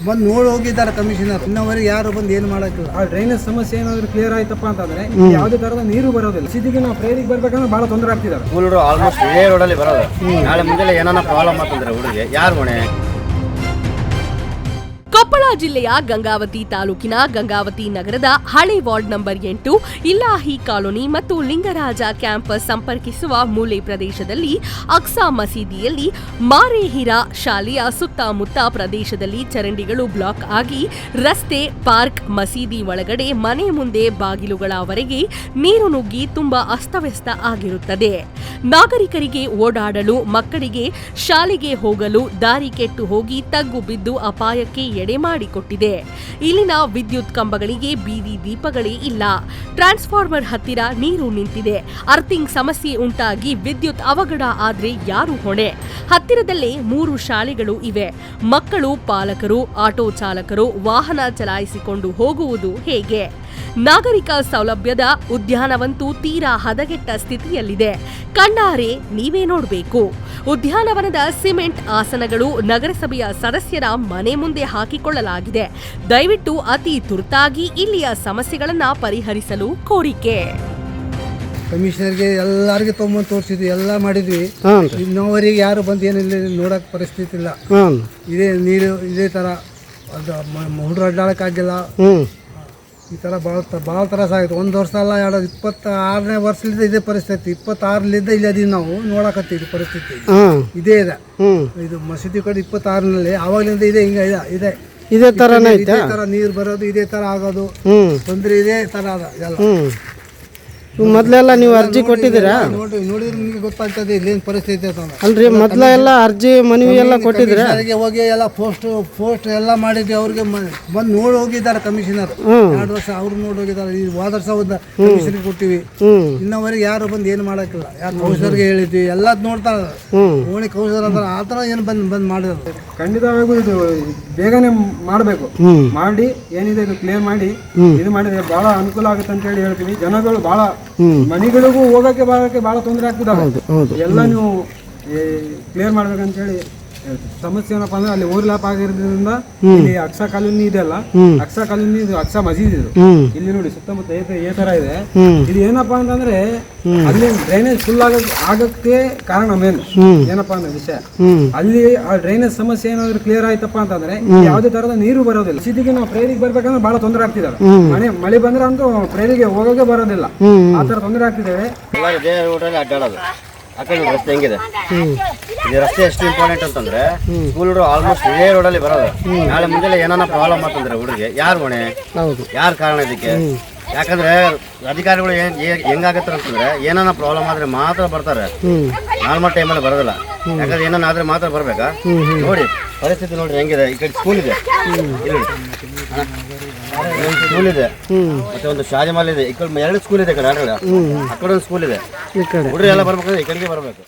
ಬಂದು ನೋಡಿ ಹೋಗಿದ್ದಾರೆ ಕಮಿಷನರ್ ಇನ್ನವರೆಗೆ ಯಾರು ಬಂದು ಏನು ಮಾಡಕ್ಕಿಲ್ಲ. ಆ ಡ್ರೈನೇಜ್ ಸಮಸ್ಯೆ ಏನಾದ್ರು ಕ್ಲಿಯರ್ ಆಯ್ತಪ್ಪ ಅಂತಂದ್ರೆ ಯಾವುದೇ ತರದ ನೀರು ಬರೋದಿಲ್ಲ. ಸಿಟಿಗೆ ನಾವು ಪ್ರೇರಿಗೆ ಬರ್ಬೇಕಂದ್ರೆ ಬಹಳ ತೊಂದರೆ ಆಗ್ತಿದ್ದಾರೆ ಸ್ಕೂಲ್ ಆಲ್ಮೋಸ್ಟ್ ಇದೇ ರೋಡಲ್ಲಿ ಬರೋದು. ನಾಳೆ ಮುಂದೆ ಏನಾನ ಪ್ರಾಬ್ಲಮ್ ಆತಂದ್ರೆ ಹುಡುಗಿ ಯಾರು ಹೊಣೆ ಕೊಪ್ಪಳ ಜಿಲ್ಲೆಯ ಗಂಗಾವತಿ ತಾಲೂಕಿನ ಗಂಗಾವತಿ ನಗರದ ಹಳೆ ವಾರ್ಡ್ ನಂಬರ್ ಎಂಟು ಇಲಾಹಿ ಕಾಲೋನಿ ಮತ್ತು ಲಿಂಗರಾಜ ಕ್ಯಾಂಪಸ್ ಸಂಪರ್ಕಿಸುವ ಮೂಲೆ ಪ್ರದೇಶದಲ್ಲಿ ಅಕ್ಸಾ ಮಸೀದಿಯಲ್ಲಿ ಮಾರೇಹಿರಾ ಶಾಲೆಯ ಸುತ್ತಮುತ್ತ ಪ್ರದೇಶದಲ್ಲಿ ಚರಂಡಿಗಳು ಬ್ಲಾಕ್ ಆಗಿ ರಸ್ತೆ, ಪಾರ್ಕ್, ಮಸೀದಿ ಒಳಗಡೆ ಮನೆ ಮುಂದೆ ಬಾಗಿಲುಗಳವರೆಗೆ ನೀರು ನುಗ್ಗಿ ತುಂಬಾ ಅಸ್ತವ್ಯಸ್ತ ಆಗಿರುತ್ತದೆ. ನಾಗರಿಕರಿಗೆ ಓಡಾಡಲು, ಮಕ್ಕಳಿಗೆ ಶಾಲೆಗೆ ಹೋಗಲು ದಾರಿ ಕೆಟ್ಟು ಹೋಗಿ ತಗ್ಗು ಬಿದ್ದು ಅಪಾಯಕ್ಕೆ ಎಡೆ ಮಾಡಿಕೊಟ್ಟಿದೆ. ಇಲ್ಲಿನ ವಿದ್ಯುತ್ ಕಂಬಗಳಿಗೆ ಬೀದಿ ದೀಪಗಳೇ ಇಲ್ಲ. ಟ್ರಾನ್ಸ್ಫಾರ್ಮರ್ ಹತ್ತಿರ ನೀರು ನಿಂತಿದೆ. ಅರ್ಥಿಂಗ್ ಸಮಸ್ಯೆ ಉಂಟಾಗಿ ವಿದ್ಯುತ್ ಅವಘಡ ಆದ್ರೆ ಯಾರು ಹೊಣೆ? ಹತ್ತಿರದಲ್ಲೇ ಮೂರು ಶಾಲೆಗಳು ಇವೆ. ಮಕ್ಕಳು, ಪಾಲಕರು, ಆಟೋ ಚಾಲಕರು ವಾಹನ ಚಲಾಯಿಸಿಕೊಂಡು ಹೋಗುವುದು ಹೇಗೆ? ನಾಗರಿಕ ಸೌಲಭ್ಯದ ಉದ್ಯಾನವಂತೂ ತೀರಾ ಹದಗೆಟ್ಟ ಸ್ಥಿತಿಯಲ್ಲಿದೆ. ಕಣ್ಣಾರೆ ನೀವೇ ನೋಡಬೇಕು. ಉದ್ಯಾನವನದ ಸಿಮೆಂಟ್ ಆಸನಗಳು ನಗರಸಭೆಯ ಸದಸ್ಯರ ಮನೆ ಮುಂದೆ ಹಾಕಿಕೊಳ್ಳಲಾಗಿದೆ. ದಯವಿಟ್ಟು ಅತಿ ತುರ್ತಾಗಿ ಇಲ್ಲಿಯ ಸಮಸ್ಯೆಗಳನ್ನು ಪರಿಹರಿಸಲು ಕೋರಿಕೆ. ಕಮಿಷನರ್ಗೆ ಎಲ್ಲರಿಗೂ ತೊಗೊಂಬಂದು ತೋರಿಸಿದ್ವಿ ಎಲ್ಲ ಮಾಡಿದ್ವಿ. ಇನ್ನೋವರೆಗೆ ಯಾರು ಬಂದು ಏನಿಲ್ಲ ನೋಡೋಕೆ ಪರಿಸ್ಥಿತಿ ಇಲ್ಲ. ಇದೇ ನೀರು ಇದೇ ಥರ ಅದು ಹುಡುಗರು ಅಡ್ಡಾಡೋಕ್ಕಾಗಿಲ್ಲ. ಹ್ಞೂ ಈ ಥರ ಭಾಳ ಭಾಳ ತ್ರಾಸ ಆಗಿದೆ ಒಂದು ವರ್ಷ ಅಲ್ಲ ಎರಡು ಇಪ್ಪತ್ತ ಆರನೇ ವರ್ಷದಿಂದ ಇದೇ ಪರಿಸ್ಥಿತಿ. ಇಪ್ಪತ್ತಾರಲಿಂದ ಇಲ್ಲಿ ಅದೀವಿ ನಾವು. ನೋಡಕತ್ತೀವಿ ಪರಿಸ್ಥಿತಿ. ಇದೇ ಇದೆ. ಇದು ಮಸೀದಿ ಕಡೆ ಇಪ್ಪತ್ತಾರನಲ್ಲಿ ಆವಾಗಲಿಂದ ಇದೆ ಹಿಂಗೆ ಇದೆ ಇದೆ. ಇದೇ ತರ ಥರ ನೀರು ಬರೋದು ಇದೇ ಥರ ಆಗೋದು. ತೊಂದರೆ ಇದೇ ಥರ ಅದ ಎಲ್ಲ. ಮೊದಲೆಲ್ಲ ನೀವು ಅರ್ಜಿ ಕೊಟ್ಟಿದ್ದೀರಾ? ನೋಡಿ ನೋಡಿದ್ರೆ ನಿಮಗೆ ಗೊತ್ತಾಗ್ತದೆ ಇಲ್ಲೇನು ಪರಿಸ್ಥಿತಿ ಅಂತ ಅಲ್ರಿ ಮೊದಲ ಎಲ್ಲ ಅರ್ಜಿ ಮನವಿ ಎಲ್ಲ ಕೊಟ್ಟಿದ್ದೀರಾ? ಕಮಿಷನರ್ಗೆ ಹೋಗಿ ಎಲ್ಲ ಪೋಸ್ಟ್ ಪೋಸ್ಟ್ ಎಲ್ಲ ಮಾಡಿದ್ವಿ ಅವ್ರಿಗೆ ಬಂದು ನೋಡಿ ಹೋಗಿದ್ದಾರೆ ಕಮಿಷನರ್. ಎರಡ್ ವರ್ಷ ಅವ್ರು ನೋಡಿ ಹೋಗಿದ್ದಾರೆ ಈ ಹೋದ ವರ್ಷ ಒಂದು ಕಮಿಷನ್ಗೆ ಕೊಟ್ಟಿವಿ. ಇನ್ನವರೆಗೆ ಯಾರು ಬಂದು ಏನು ಮಾಡಕ್ಕಿಲ್ಲ. ಯಾರು ಕೌನ್ಸಿಲರ್ಗೆ ಹೇಳಿದ್ವಿ ಎಲ್ಲ ನೋಡ್ತಾರೆ. ಓಣಿ ಕೌನ್ಸಿಲರ್ ಅಂದ್ರೆ ಆ ಥರ ಏನು ಬಂದು ಬಂದು ಮಾಡಿದ್ರು ಖಂಡಿತವಾಗೂ ಇದು ಬೇಗನೆ ಮಾಡಬೇಕು. ಮಾಡಿ ಏನಿದೆ ಇದು ಕ್ಲಿಯರ್ ಮಾಡಿ ಇದು ಮಾಡಿದ್ರೆ ಬಹಳ ಅನುಕೂಲ ಆಗುತ್ತೆ ಅಂತ ಹೇಳಿ ಹೇಳ್ತೀವಿ. ಜನಗಳು ಬಹಳ. ಮನೆಗಳಿಗೂ ಹೋಗಕ್ಕೆ ಬರೋಕ್ಕೆ ಬಹಳ ತೊಂದರೆ ಆಗ್ತದೆ ಹೌದು ಎಲ್ಲ ನೀವು ಕ್ಲಿಯರ್ ಮಾಡ್ಬೇಕಂತ ಹೇಳಿ ಸಮಸ್ಯೆ ಏನಪ್ಪಾ ಅಂದ್ರೆ ಅಲ್ಲಿ ಓವರ್ಲ್ಯಾಪ್ ಆಗಿರೋದ್ರಿಂದ ಇಲ್ಲಿ ಅಕ್ಷ ಕಾಲೋನಿ ಇದೆಯಲ್ಲ ಅಕ್ಷ ಕಾಲೋನಿ ಇದು ಅಕ್ಷ ಮಸೀದ್ ಇದು. ಇಲ್ಲಿ ನೋಡಿ ಸುತ್ತಮುತ್ತ ಏ ಏ ತರ ಇದೆ. ಇದು ಏನಪ್ಪಾ ಅಂತಂದ್ರೆ ಅಲ್ಲಿ ಡ್ರೈನೇಜ್ ಫುಲ್ ಆಗ ಆಗಕ್ಕೆ ಕಾರಣ ಮೇನ್ ಏನಪ್ಪಾ ಅಂದ್ರೆ ವಿಷಯ. ಅಲ್ಲಿ ಆ ಡ್ರೈನೇಜ್ ಸಮಸ್ಯೆ ಏನಾದ್ರು ಕ್ಲಿಯರ್ ಆಯ್ತಪ್ಪ ಅಂತಂದ್ರೆ ಯಾವುದೇ ತರದ ನೀರು ಬರೋದಿಲ್ಲ. ಸಿಟಿಗೆ ನಾವು ಪ್ರೇರಿಗೆ ಬರ್ಬೇಕಂದ್ರೆ ಬಹಳ ತೊಂದರೆ ಆಗ್ತಿದ್ದಾರೆ ಮಳೆ ಮಳೆ ಬಂದ್ರೆ ಅಂತೂ ಪ್ರೇರಿಗೆ ಹೋಗೋಕೆ ಬರೋದಿಲ್ಲ. ಆ ತರ ತೊಂದರೆ ಆಗ್ತಿದ್ದೇವೆ ಎಲ್ಲರೂ ಇದೇ ಅಡ್ಡಾಡೋದು. ಆ ಕಡೆ ನೋಡಿ ರಸ್ತೆ ಹೆಂಗಿದೆ? ಈ ರಸ್ತೆ ಎಷ್ಟು ಇಂಪಾರ್ಟೆಂಟ್ ಅಂತಂದ್ರೆ ಸ್ಕೂಲ್ ಆಲ್ಮೋಸ್ಟ್ ಇದೇ ರೋಡಲ್ಲಿ ಬರೋದು. ನಾಳೆ ಮುಂದೆ ಏನಾನ ಪ್ರಾಬ್ಲಮ್ ಆತಂದ್ರೆ ಹುಡುಗಿ ಯಾರು ಹೊಣೆ? ಹೌದು. ಯಾರು ಕಾರಣ ಇದಕ್ಕೆ? ಯಾಕಂದ್ರೆ ಅಧಿಕಾರಿಗಳು ಏನ್ ಏ- ಹೆಂಗಾಗತ್ತೆ ಅಂತಂದ್ರೆ ಏನಾನ ಪ್ರಾಬ್ಲಮ್ ಆದ್ರೆ ಮಾತ್ರ ಬರ್ತಾರೆ. ನಾರ್ಮಲ್ ಟೈಮಲ್ಲಿ ಬರೋದಿಲ್ಲ. ಯಾಕಂದ್ರೆ ಏನಾನ ಆದ್ರೆ ಮಾತ್ರ ಬರ್ಬೇಕಾ? ನೋಡಿ ಪರಿಸ್ಥಿತಿ ನೋಡಿ ಹೆಂಗಿದೆ. ಈ ಕಡೆ ಸ್ಕೂಲ್ ಇದೆ. ಇಲ್ಲಿ ಸ್ಕೂಲ್ ಇದೆ. ಮತ್ತೆ ಒಂದು ಶಾಲಿಮಾಲ್ ಇದೆ. ಈ ಕಡೆ ಎರಡು ಸ್ಕೂಲ್ ಇದೆ ಈ ಕಡೆ ಆಡಳಿತ ಆ ಕಡೆ ಒಂದು ಸ್ಕೂಲ್ ಇದೆ. ಹುಡುಗರು ಎಲ್ಲ ಬರ್ಬೇಕಂದ್ರೆ ಈ ಕಡೆಗೆ ಬರ್ಬೇಕು.